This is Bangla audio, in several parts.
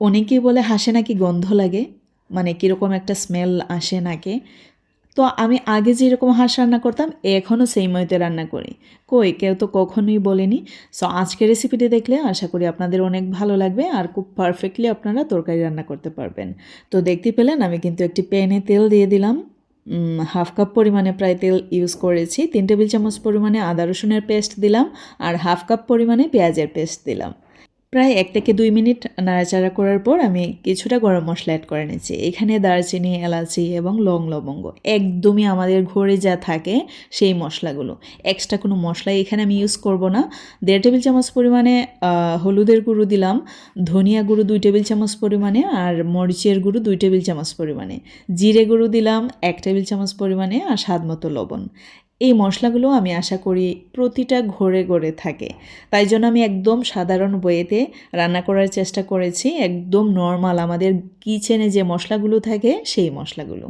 অনেকেই বলে হাসে নাকি গন্ধ লাগে মানে কীরকম একটা স্মেল আসে নাকে। তো আমি আগে যেরকম হাঁস রান্না করতাম এখনও সেই ময়তে রান্না করি। কই, কেউ তো কখনোই বলেনি। সো আজকের রেসিপিটি দেখলে আশা করি আপনাদের অনেক ভালো লাগবে আর খুব পারফেক্টলি আপনারা তরকারি রান্না করতে পারবেন। তো দেখতে পেলেন আমি কিন্তু একটি প্যানে তেল দিয়ে দিলাম। হাফ কাপ পরিমাণে প্রায় তেল ইউজ করেছি। তিন টেবিল চামচ পরিমাণে আদা রসুনের পেস্ট দিলাম আর হাফ কাপ পরিমাণে পেঁয়াজের পেস্ট দিলাম। প্রায় এক থেকে দুই মিনিট নাড়াচাড়া করার পর আমি কিছুটা গরম মশলা অ্যাড করে নিচ্ছি। এখানে দারচিনি, এলাচি এবং লং লবঙ্গ। একদমই আমাদের ঘরে যা থাকে সেই মশলাগুলো। এক্সট্রা কোনো মশলা এখানে আমি ইউজ করব না। দেড় টেবিল চামচ পরিমাণে হলুদের গুঁড়ো দিলাম। ধনিয়া গুঁড়ো দুই টেবিল চামচ পরিমাণে আর মরিচের গুঁড়ো দুই টেবিল চামচ পরিমাণে। জিরে গুঁড়ো দিলাম এক টেবিল চামচ পরিমাণে আর স্বাদ মতো লবণ। এই মশলাগুলো আমি আশা করি প্রতিটা ঘরে ঘরে থাকে। তাই জন্য আমি একদম সাধারণ বইয়েতে রান্না করার চেষ্টা করেছি, একদম নর্মাল আমাদের কিচেনে যে মশলাগুলো থাকে সেই মশলাগুলো।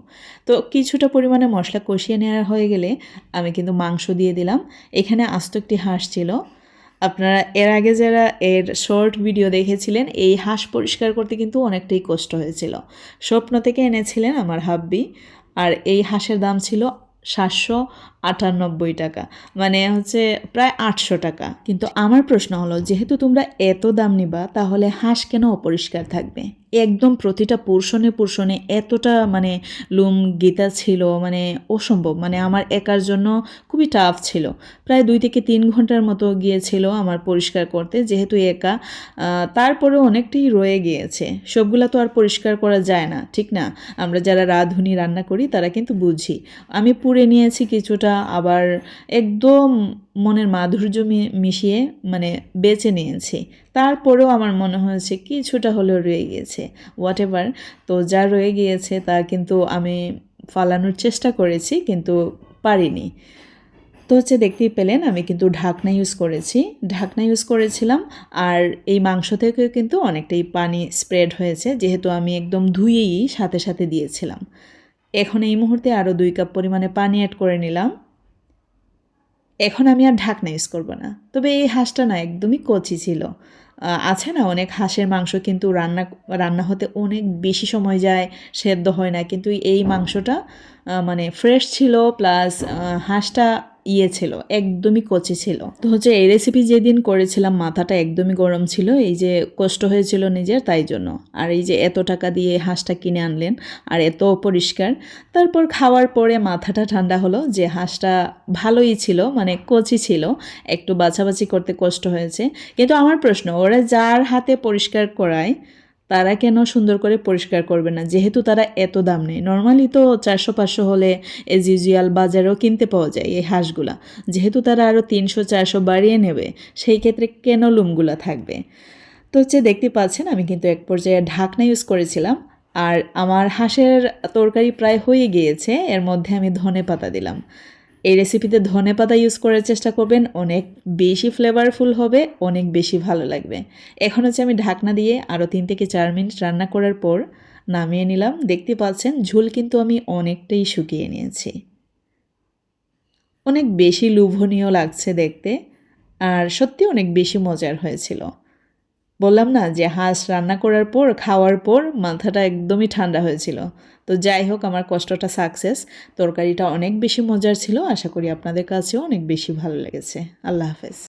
তো কিছুটা পরিমাণে মশলা কষিয়ে নেওয়া হয়ে গেলে আমি কিন্তু মাংস দিয়ে দিলাম। এখানে আস্ত একটি হাঁস ছিল। আপনারা এর আগে যারা এর শর্ট ভিডিও দেখেছিলেন, এই হাঁস পরিষ্কার করতে কিন্তু অনেকটাই কষ্ট হয়েছিল। স্বপ্ন থেকে এনেছিলেন আমার হাব্বি। আর এই হাঁসের দাম ছিল সাতশো আটানব্বই টাকা। মানে হচ্ছে প্রায় আটশো টাকা। কিন্তু আমার প্রশ্ন হলো, যেহেতু তোমরা এত দাম নিবা, তাহলে হাঁস কেন অপরিষ্কার থাকবে? একদম প্রতিটা পোর্শনে পোর্শনে এতটা মানে লুম গীতা ছিল মানে অসম্ভব। মানে আমার একার জন্য খুবই টাফ ছিল। প্রায় দুই থেকে তিন ঘণ্টার মতো গিয়েছিল আমার পরিষ্কার করতে, যেহেতু একা। তারপরেও অনেকটাই রয়ে গিয়েছে। সবগুলা তো আর পরিষ্কার করা যায় না, ঠিক না? আমরা যারা রাঁধুনি রান্না করি, তারা কিন্তু বুঝি। আমি পুড়ে নিয়েছি কিছুটা আবার একদম মনের মাধুর্য মিশিয়ে মানে বেছে নিয়েছি। তারপরেও আমার মনে হয়েছে কিছুটা হলেও রয়ে গিয়েছে। হোয়াট এভার তো যা রয়ে গিয়েছে তা কিন্তু আমি ফালানোর চেষ্টা করেছি কিন্তু পারিনি। তো হচ্ছে দেখতেই পেলেন আমি কিন্তু ঢাকনা ইউজ করেছি। ঢাকনা ইউজ করেছিলাম আর এই মাংস থেকেও কিন্তু অনেকটাই পানি স্প্রেড হয়েছে যেহেতু আমি একদম ধুয়েই সাথে সাথে দিয়েছিলাম। এখন এই মুহূর্তে আরও দুই কাপ পরিমাণে পানি অ্যাড করে নিলাম। এখন আমি আর ঢাকনা ইউজ করব না। তবে এই হাঁসটা না একদমই কচি ছিল। আছে না অনেক হাঁসের মাংস কিন্তু রান্না রান্না হতে অনেক বেশি সময় যায়, সেদ্ধ হয় না। কিন্তু এই মাংসটা মানে ফ্রেশ ছিল প্লাস হাঁসটা ইয়ে ছিল, একদমই কচি ছিল। তো হচ্ছে এই রেসিপি যেদিন করেছিলাম, মাথাটা একদমই গরম ছিল, এই যে কষ্ট হয়েছিল নিজের, তাই জন্য। আর এই যে এত টাকা দিয়ে হাঁসটা কিনে আনলেন, আর এত পরিষ্কার তারপর খাওয়ার পরে মাথাটা ঠান্ডা হলো যে হাঁসটা ভালোই ছিল মানে কচি ছিল, একটু বাছাবাছি করতে কষ্ট হয়েছে। কিন্তু আমার প্রশ্ন, ওরা যার হাতে পরিষ্কার করায় তারা কেন সুন্দর করে পরিষ্কার করবে না? যেহেতু তারা এত দাম নেই নর্মালি তো চারশো পাঁচশো হলে এজ ইউজুয়াল বাজারেও কিনতে পাওয়া যায় এই হাঁসগুলা। যেহেতু তারা আরও তিনশো চারশো বাড়িয়ে নেবে, সেই ক্ষেত্রে কেন লুমগুলা থাকবে? তো হচ্ছে দেখতে পাচ্ছেন, আমি কিন্তু এক পর্যায়ে ঢাকনা ইউজ করেছিলাম, আর আমার হাঁসের তরকারি প্রায় হয়ে গিয়েছে, এর মধ্যে আমি ধনে পাতা দিলাম। এই রেসিপিতে ধনে পাতা ইউজ করার চেষ্টা করবেন, অনেক বেশি ফ্লেভারফুল হবে, অনেক বেশি ভালো লাগবে। এখন হচ্ছে আমি ঢাকনা দিয়ে আরও তিন থেকে চার মিনিট রান্না করার পর নামিয়ে নিলাম। দেখতে পাচ্ছেন, ঝোল কিন্তু আমি অনেকটাই শুকিয়ে নিয়েছি। অনেক বেশি লোভনীয় লাগছে দেখতে, আর সত্যি অনেক বেশি মজার হয়েছিল। বললাম না যে হাঁস রান্না করার পর, খাওয়ার পর মাথাটা একদমই ঠান্ডা হয়েছিল। তো যাই হোক, আমার কষ্টটা সাকসেস। তরকারিটা অনেক বেশি মজার ছিল। আশা করি আপনাদের কাছেও অনেক বেশি ভালো লেগেছে। আল্লাহ হাফেজ।